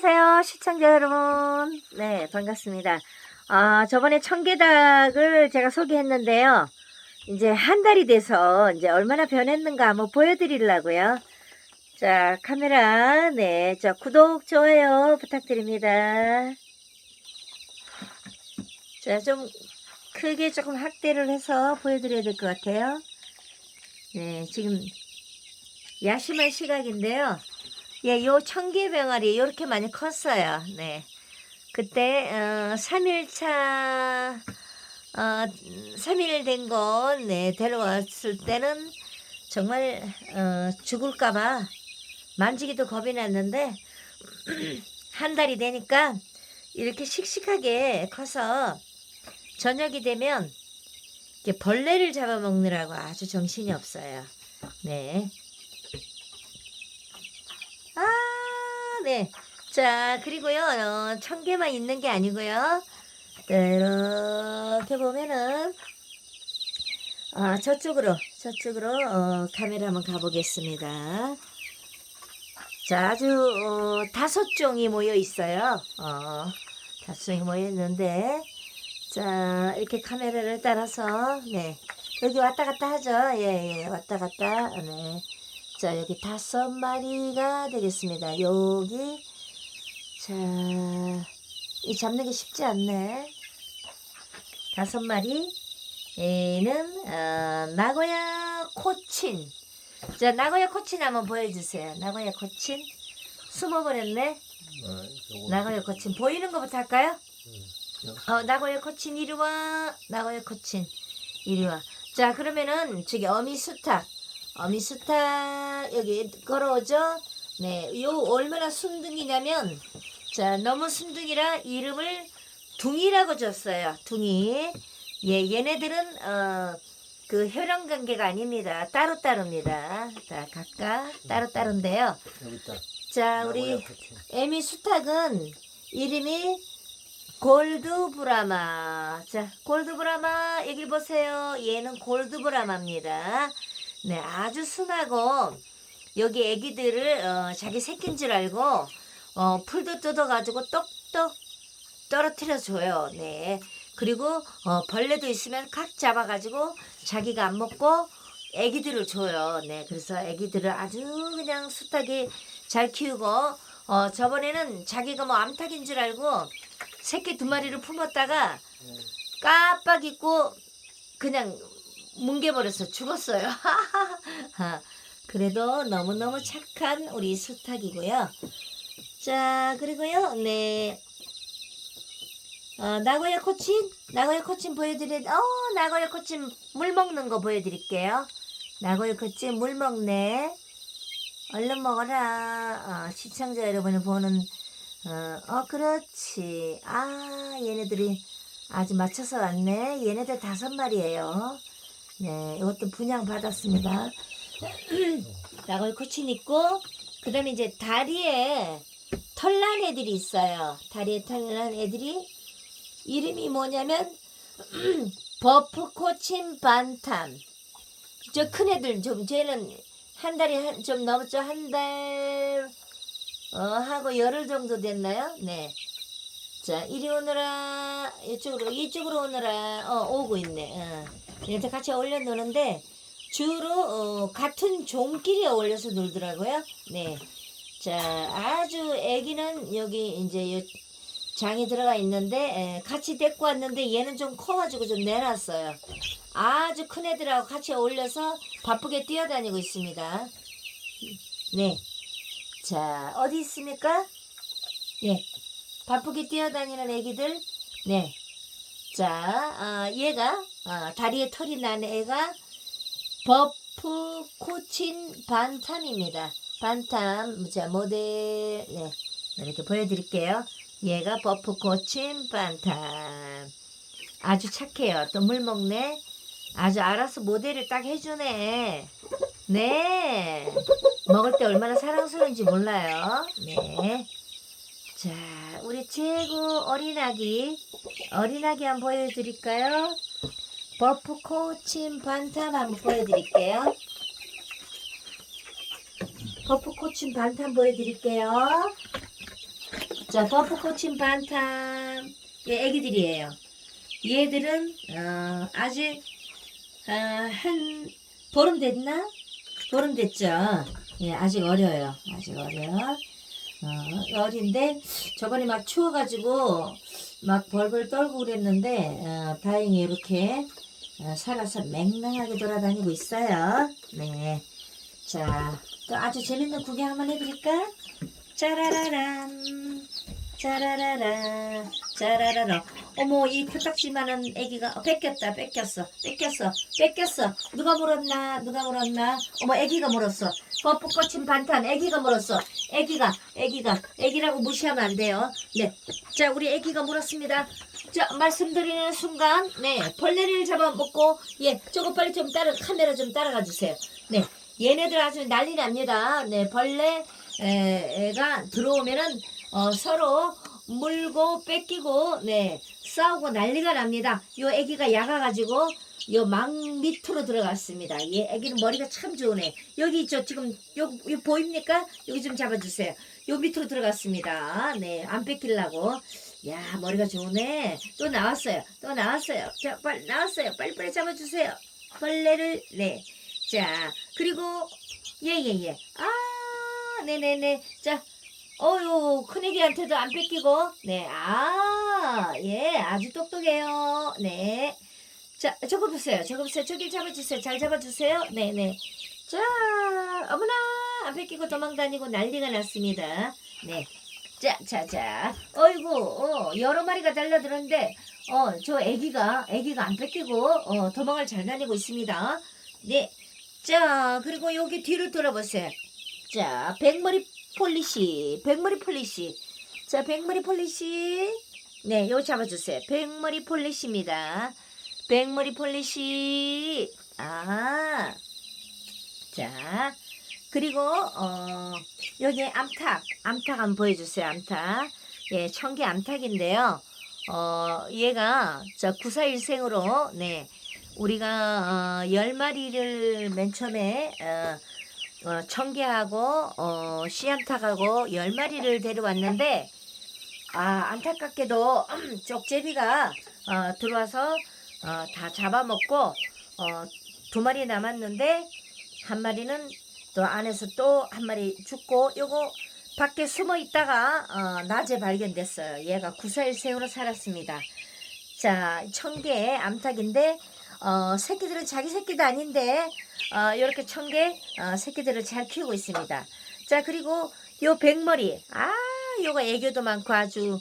안녕하세요 시청자 여러분. 네 반갑습니다. 아 저번에 청계닭을 제가 소개했는데요. 이제 한 달이 돼서 이제 얼마나 변했는가 한번 보여드리려고요. 자 카메라 네저 구독 좋아요 부탁드립니다. 자 좀 크게 조금 확대를 해서 보여드려야 될 것 같아요. 네 지금 야심한 시각인데요 예, 요 청계병아리 이렇게 많이 컸어요. 네. 그때 어, 3일차 어, 3일 된건 네, 데려왔을 때는 정말 어, 죽을까 봐 만지기도 겁이 났는데 한 달이 되니까 이렇게 씩씩하게 커서 저녁이 되면 벌레를 잡아먹느라고 아주 정신이 없어요. 네. 아, 네. 자, 그리고요, 어, 천 개만 있는 게 아니고요. 네, 이렇게 보면은, 아, 저쪽으로, 저쪽으로, 어, 카메라 한번 가보겠습니다. 자, 아주, 어, 다섯 종이 모여 있어요. 어, 다섯 종이 모여 있는데, 자, 이렇게 카메라를 따라서, 네. 여기 왔다 갔다 하죠. 예, 예, 왔다 갔다, 네. 자, 여기 다섯 마리가 되겠습니다. 여기, 자, 이 잡는 게 쉽지 않네. 다섯 마리. 얘는, 어, 나고야 코친. 자, 나고야 코친 한번 보여주세요. 나고야 코친. 숨어버렸네. 나고야 코친. 보이는 것부터 할까요? 어, 나고야 코친 이리 와. 나고야 코친 이리 와. 자, 그러면은, 저기 어미 수탉. 어미스타 여기 걸어오죠? 네, 요 얼마나 순둥이냐면 자 너무 순둥이라 이름을 둥이라고 줬어요. 둥이. 예, 얘네들은 어 그 혈연 관계가 아닙니다. 따로 따로입니다. 자 각각 따로 따로인데요. 자 우리 에미 수탉은 이름이 골드 브라마. 자 골드 브라마 여기 보세요. 얘는 골드 브라마입니다. 네, 아주 순하고 여기 애기들을 어, 자기 새끼인 줄 알고 어, 풀도 뜯어가지고 똑똑 떨어뜨려 줘요. 네. 그리고 어, 벌레도 있으면 칵 잡아가지고 자기가 안 먹고 애기들을 줘요. 네. 그래서 애기들을 아주 그냥 숱하게 잘 키우고 어, 저번에는 자기가 뭐 암탉인 줄 알고 새끼 두 마리를 품었다가 깜빡 잊고 그냥 뭉개버려서 죽었어요. 그래도 너무너무 착한 우리 수탉이고요. 자, 그리고요, 네. 어, 나고야 코친? 나고야 코친 보여드릴, 어, 나고야 코친 물 먹는 거 보여드릴게요. 나고야 코친 물 먹네. 얼른 먹어라. 어, 시청자 여러분이 보는, 어, 어, 그렇지. 아, 얘네들이 아주 맞춰서 왔네. 얘네들 다섯 마리예요. 네, 이것도 분양 받았습니다. 나걸 코친 있고, 그 다음에 이제 다리에 털난 애들이 있어요. 다리에 털난 애들이 이름이 뭐냐면 버프 코친 반탐. 저 큰 애들 좀 쟤는 한 달이 한, 좀 넘었죠. 한 달, 어, 하고 열흘 정도 됐나요? 네. 자, 이리 오너라. 이쪽으로, 이쪽으로 오너라. 어, 오고 있네. 어. 이렇게 같이 어울려 노는데, 주로, 어, 같은 종끼리 어울려서 놀더라고요. 네. 자, 아주 애기는 여기 이제 요 장이 들어가 있는데, 에, 같이 데리고 왔는데, 얘는 좀 커가지고 좀 내놨어요. 아주 큰 애들하고 같이 어울려서 바쁘게 뛰어다니고 있습니다. 네. 자, 어디 있습니까? 예. 바쁘게 뛰어다니는 애기들. 네. 자, 아, 얘가 아, 다리에 털이 난 애가 버프 코친 반탐입니다. 반탐, 자 모델, 네 이렇게 보여드릴게요. 얘가 버프 코친 반탐. 아주 착해요. 또 물 먹네. 아주 알아서 모델을 딱 해주네. 네. 먹을 때 얼마나 사랑스러운지 몰라요. 네. 자, 우리 최고 어린 아기, 어린 아기 한번 보여드릴까요? 버프 코친 반탐 한번 보여드릴게요. 버프 코친 반탐 보여드릴게요. 자, 버프코친 반탐. 얘 애기들이에요. 얘들은, 어, 아직, 어, 한, 보름 됐나? 보름 됐죠? 예, 아직 어려요. 아직 어려. 어, 어린데, 저번에 막 추워가지고, 막 벌벌 떨고 그랬는데, 어, 다행히 이렇게, 어, 살아서 맹랑하게 돌아다니고 있어요. 네. 자, 또 아주 재밌는 구경 한번 해드릴까? 짜라라란. 짜라라라. 짜라라라. 어머, 이 표딱지만한 애기가, 어, 뺏겼다, 뺏겼어. 뺏겼어. 뺏겼어. 누가 물었나? 누가 물었나? 어머, 애기가 물었어. 벚꽃꽂힌 반탄, 애기가 물었어. 애기가, 애기가, 애기라고 무시하면 안 돼요. 네. 자, 우리 애기가 물었습니다. 자, 말씀드리는 순간, 네, 벌레를 잡아먹고, 예, 저거 빨리 좀 따라, 카메라 좀 따라가 주세요. 네, 얘네들 아주 난리 납니다. 네, 벌레 가 들어오면은, 어, 서로 물고 뺏기고, 네, 싸우고 난리가 납니다. 요 애기가 약아가지고, 요 망 밑으로 들어갔습니다. 얘 애기는 머리가 참 좋으네. 여기 있죠? 지금, 요, 요 보입니까? 여기 좀 잡아주세요. 요 밑으로 들어갔습니다. 네, 안 뺏기려고. 야 머리가 좋네 또 나왔어요 또 나왔어요 자 빨리 나왔어요 빨리빨리 잡아주세요 벌레를 네 자 그리고 예예예 아 네네네. 자 어유 큰애기한테도 안 뺏기고. 네 아 예 아주 똑똑해요. 네 자 저거 보세요 저거 보세요. 저기 잡아주세요. 잘 잡아주세요. 네네. 자 어머나 안 뺏기고 도망다니고 난리가 났습니다. 네. 자, 자, 자. 어이구, 어, 여러 마리가 달려들었는데, 어, 저 애기가, 애기가 안 뺏기고, 어, 도망을 잘 다니고 있습니다. 네. 자, 그리고 여기 뒤로 돌아보세요. 자, 백머리 폴리시, 백머리 폴리시. 자, 백머리 폴리시. 네, 요 잡아주세요. 백머리 폴리시입니다. 백머리 폴리시. 아. 자, 그리고, 어, 여기 암탉, 암탉 한번 보여주세요. 암탉. 예, 청개 암탉인데요. 어, 얘가 저 구사일생으로 네 우리가 어, 열 마리를 맨 처음에 어, 어, 청개하고 어, 씨암탉하고 열 마리를 데려왔는데 아 안타깝게도 쪽제비가 어, 들어와서 어, 다 잡아먹고 어, 두 마리 남았는데 한 마리는 또 안에서 또 한 마리 죽고 요거 밖에 숨어 있다가 어, 낮에 발견됐어요. 얘가 구사일생으로 살았습니다. 자, 청개 암탉인데 어, 새끼들은 자기 새끼도 아닌데 어, 이렇게 청개 어, 새끼들을 잘 키우고 있습니다. 자, 그리고 요 백머리 아, 요거 애교도 많고 아주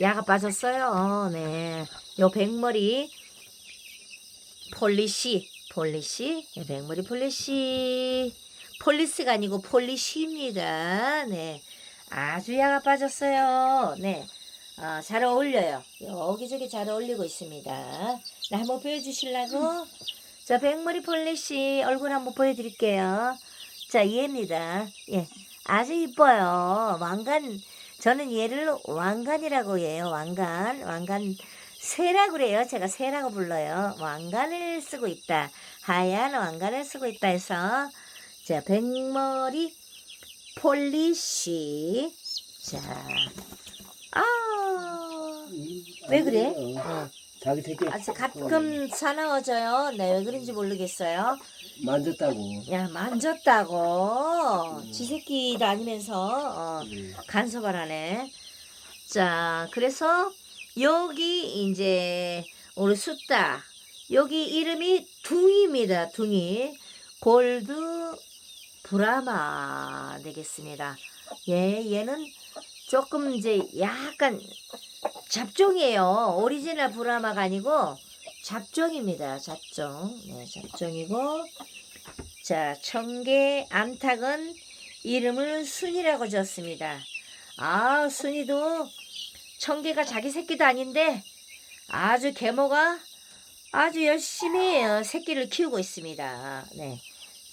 야가 빠졌어요. 어, 네, 요 백머리 폴리시 폴리시 네, 백머리 폴리시 폴리스가 아니고 폴리시입니다. 네. 아주 야가 빠졌어요. 네. 어, 잘 어울려요. 여기저기 잘 어울리고 있습니다. 네, 한번 보여주실라고? 자, 백머리 폴리시 얼굴 한번 보여드릴게요. 자, 얘입니다. 예. 아주 이뻐요. 왕관, 저는 얘를 왕관이라고 해요. 왕관. 왕관. 새라고 그래요. 제가 새라고 불러요. 왕관을 쓰고 있다. 하얀 왕관을 쓰고 있다 해서 자, 백머리 폴리시. 자, 아, 왜 그래? 어. 자기 새끼 아주 가끔 사나워져요. 네, 왜 그런지 모르겠어요. 만졌다고. 야, 만졌다고. 음. 지 새끼 다니면서, 어, 음. 간섭을 하네. 자, 그래서 여기 이제 우리 숫다. 여기 이름이 둥이입니다. 둥이. 골드 브라마 되겠습니다. 예, 얘는 조금 이제 약간 잡종이에요. 오리지널 브라마가 아니고 잡종입니다. 잡종. 네, 잡종이고. 자, 청개 암탉은 이름을 순이라고 지었습니다. 아, 순이도 청개가 자기 새끼도 아닌데 아주 계모가 아주 열심히 어, 새끼를 키우고 있습니다. 네.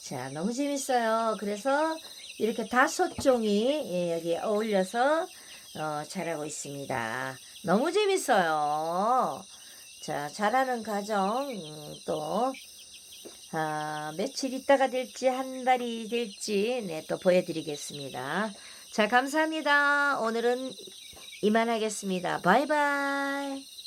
자, 너무 재밌어요. 그래서 이렇게 다섯 종이 예, 여기 어울려서 어, 자라고 있습니다. 너무 재밌어요. 자, 자라는 과정 음, 또 아, 며칠 있다가 될지 한 달이 될지 네, 또 보여드리겠습니다. 자, 감사합니다. 오늘은 이만하겠습니다. 바이바이.